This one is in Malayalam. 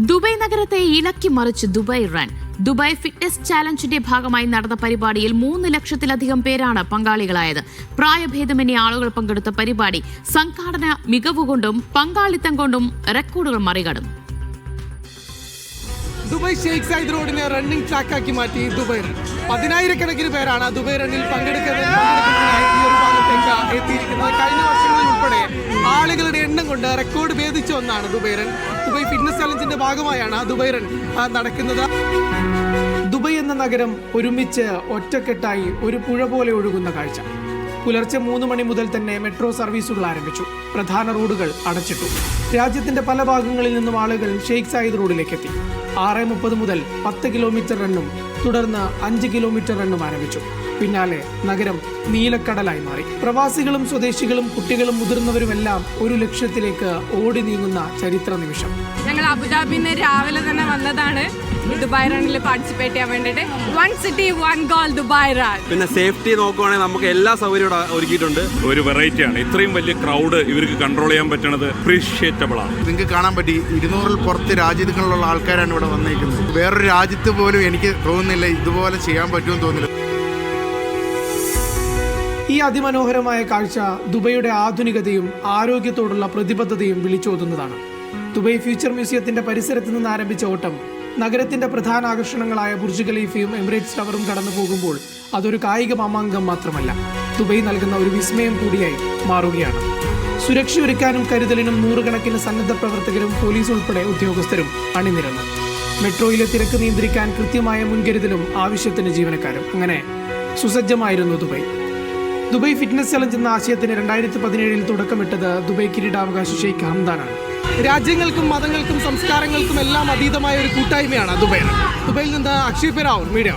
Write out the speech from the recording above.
ദുബായ് നഗരത്തെ ഇളക്കി മറിച്ച് ദുബായ് റൺ. ദുബായ് ഫിറ്റ്നസ് ചാലഞ്ചിന്റെ ഭാഗമായി നടന്ന പരിപാടിയിൽ മൂന്ന് ലക്ഷത്തിലധികം പേരാണ് പങ്കാളികളായത്. പ്രായഭേദമന്യേ ആളുകൾ പങ്കെടുത്ത പരിപാടി സംഘാടന മികവുകൊണ്ടും പങ്കാളിത്തം കൊണ്ടും റെക്കോർഡുകൾ മറികടന്നു. ദുബായ് ഷെയ്ഖ് സൈദ് റോഡിനെ റണ്ണിംഗ് ട്രാക്കാക്കി മാറ്റി ദുബായ് റൺ. പതിനായിരക്കണക്കിന് പേരാണ് ദുബായ് റണ്ണിൽ പങ്കെടുക്കുന്നത് കഴിഞ്ഞ വർഷങ്ങളിൽ കൊണ്ട് റെക്കോർഡ് ഭേദിച്ച ഒന്നാണ് Dubai run. Run Dubai fitness ചലഞ്ചിന്റെ ഭാഗമായാണ് ദുബൈ റൺ നടക്കുന്നത്. ദുബൈ എന്ന നഗരം ഒരുമിച്ച് ഒറ്റക്കെട്ടായി ഒരു പുഴ പോലെ ഒഴുകുന്ന കാഴ്ച. പുലർച്ചെ മൂന്ന് മണി മുതൽ തന്നെ മെട്രോ സർവീസുകൾ ആരംഭിച്ചു. പ്രധാന റോഡുകൾ അടച്ചിട്ടു. രാജ്യത്തിന്റെ പല ഭാഗങ്ങളിൽ നിന്നും ആളുകൾ ഷെയ്ഖ് സായിദ് റോഡിലേക്ക് എത്തി ആറ് മുപ്പത് മുതൽ പത്ത് കിലോമീറ്റർ റണ്ണും തുടർന്ന് അഞ്ച് കിലോമീറ്റർ റണ്ണും ആരംഭിച്ചു. പിന്നാലെ നഗരം നീലക്കടലായി മാറി. പ്രവാസികളും സ്വദേശികളും കുട്ടികളും മുതിർന്നവരുമെല്ലാം ഒരു ലക്ഷ്യത്തിലേക്ക് ഓടി നീങ്ങുന്ന ചരിത്ര നിമിഷം. ഞങ്ങൾ അബുദാബിന്ന് നിന്ന് രാവിലെ തന്നെ വന്നതാണ് ദുബായ് റണ്ണിൽ പാർട്ടിസിപ്പേറ്റ് ചെയ്യാൻ വേണ്ടിട്ട് one city one goal Dubai run പിന്നെ സേഫ്റ്റി നോക്കുവാണെങ്കിൽ നമുക്ക് എല്ലാ സൗകര്യവും ഒരുക്കിയിട്ടുണ്ട്. ഒരു വെറൈറ്റിയാണ് ഇത്രയും വലിയ ക്രൗഡ് ഇവർക്ക് കൺട്രോൾ ചെയ്യാൻ പറ്റണത് അപ്രീഷിയേറ്റബിൾ ആണ്. നിങ്ങൾക്ക് കാണാൻ പറ്റി ഇരുന്നൂറിൽ പുറത്ത് രാജ്യങ്ങളിലുള്ള ആൾക്കാരാണ് ഇവിടെ വന്നിരിക്കുന്നത് വേറൊരു രാജ്യത്ത് പോലും എനിക്ക് തോന്നുന്നില്ല. ഇതുപോലെ ചെയ്യാൻ പറ്റുമെന്ന് തോന്നില്ല ഈ അതിമനോഹരമായ കാഴ്ച ദുബൈയുടെ ആധുനികതയും ആരോഗ്യത്തോടുള്ള പ്രതിബദ്ധതയും വിളിച്ചോതുന്നതാണ്. ദുബൈ ഫ്യൂച്ചർ മ്യൂസിയത്തിന്റെ പരിസരത്ത് നിന്ന് ആരംഭിച്ച ഓട്ടം നഗരത്തിന്റെ പ്രധാന ആകർഷണങ്ങളായ ബുർജ് ഖലീഫയും എമിറേറ്റ്സ് ടവറും കടന്നു പോകുമ്പോൾ അതൊരു കായിക മാമാങ്കം മാത്രമല്ല ദുബൈ നൽകുന്ന ഒരു വിസ്മയം കൂടിയായി മാറുകയാണ്. സുരക്ഷയൊരുക്കാനും കരുതലിനും നൂറുകണക്കിന് സന്നദ്ധ പ്രവർത്തകരും പോലീസ് ഉൾപ്പെടെ ഉദ്യോഗസ്ഥരും അണിനിരന്നു. മെട്രോയിലെ തിരക്ക് നിയന്ത്രിക്കാൻ കൃത്യമായ മുൻകരുതലും ആവശ്യത്തിന് ജീവനക്കാരും. അങ്ങനെ സുസജ്ജമായിരുന്നു ദുബൈ. ദുബൈ ഫിറ്റ്നസ് ചലഞ്ച് എന്ന ആശയത്തിന് രണ്ടായിരത്തി പതിനേഴിൽ തുടക്കമിട്ടത് ദുബൈ കിരീടാവകാശ ഷെയ്ഖ് ഹംദാനാണ് രാജ്യങ്ങൾക്കും മതങ്ങൾക്കും സംസ്കാരങ്ങൾക്കും എല്ലാം അതീതമായ ഒരു കൂട്ടായ്മയാണ് ദുബൈ. ദുബൈയിൽ നിന്ന് അക്ഷയ് പെരാവൂർ മീഡിയ